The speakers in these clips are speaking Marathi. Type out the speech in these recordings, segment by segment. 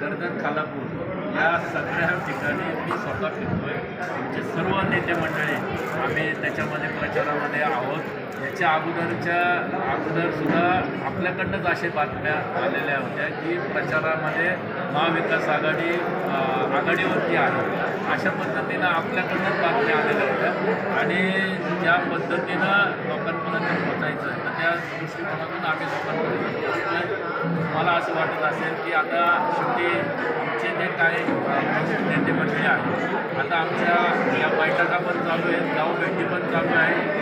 खालापूर या सगळ्या ठिकाणी मी स्वतः फिरतोय. आमचे सर्व नेते मंडळी आम्ही त्याच्यामध्ये प्रचारामध्ये आहोत. त्याच्या अगोदरच्या अगोदरसुद्धा आपल्याकडनंच अशा बातम्या आलेल्या होत्या की प्रचारामध्ये महाविकास आघाडी आघाडीवरती आहे. अशा पद्धतीनं आपल्याकडनंच बातम्या आलेल्या होत्या. आणि ज्या पद्धतीनं लोकांपर्यंत पोचायचं तर त्या दृष्टिकोनातून आम्ही लोकांपर्यंत मला असं वाटत असेल की आता शेवटी आमचे जे काही नेते मंडळी आहेत आता आमच्या या बैठका पण चालू आहेत गाव भेटी पण चालू आहे.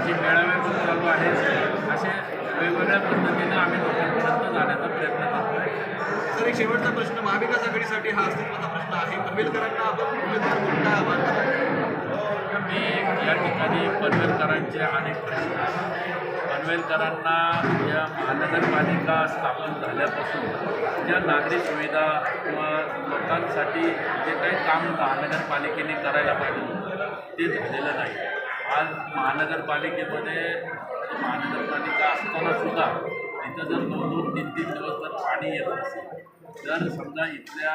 आमचे मेळावे पण चालू आहेत असे वेगवेगळ्या पद्धतीनं आम्ही लोकांपर्यंत जाण्याचा प्रयत्न करतोय. सर एक शेवटचा प्रश्न महाविकास आघाडीसाठी हा अस्तित्वाचा प्रश्न आहे. पनवेलकरांना आपण उमेदवार म्हणून काय आव्हान कराल मी या ठिकाणी पनवेलकरांचे अनेक प्रश्न. पनवेलकरांना या महानगरपालिका स्थापन झाल्यापासून ज्या नागरी सुविधा किंवा लोकांसाठी जे काही काम महानगरपालिकेने करायला पाहिजे ते झालेलं नाही. आज महानगरपालिकेमध्ये महानगरपालिका असताना सुद्धा इथं जर दोन दोन तीन तीन दिवस जर पाणी येत असेल जर समजा इथल्या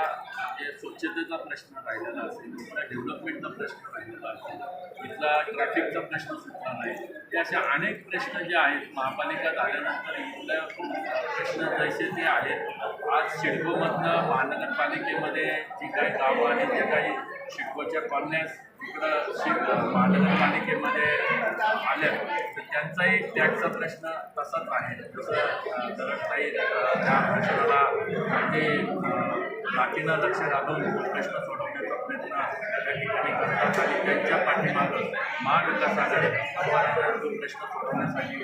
जे स्वच्छतेचा प्रश्न राहिलेला असेल इथल्या डेव्हलपमेंटचा प्रश्न राहिलेला असेल इथला ट्रॅफिकचा प्रश्न सुटला नाही. ते असे अनेक प्रश्न जे आहेत महापालिका झाल्यानंतर इथल्या प्रश्न जसे ते आहेत. आज शिडकोमधनं महानगरपालिकेमध्ये जी काही गावं आणि जे काही शिडकोच्या कॉलन्यास तिकडं शिक महानगरपालिकेमध्ये आल्या तर त्यांचाही टॅक्सचा प्रश्न तसाच आहे. जसं काही त्या प्रश्नाला ते बाकीनं लक्ष घालून प्रश्न सोडवण्याचा प्रयत्न त्या ठिकाणी करतात आणि त्यांच्या पाठीमागं. महाविकास आघाडी. जो प्रश्न सोडवण्यासाठी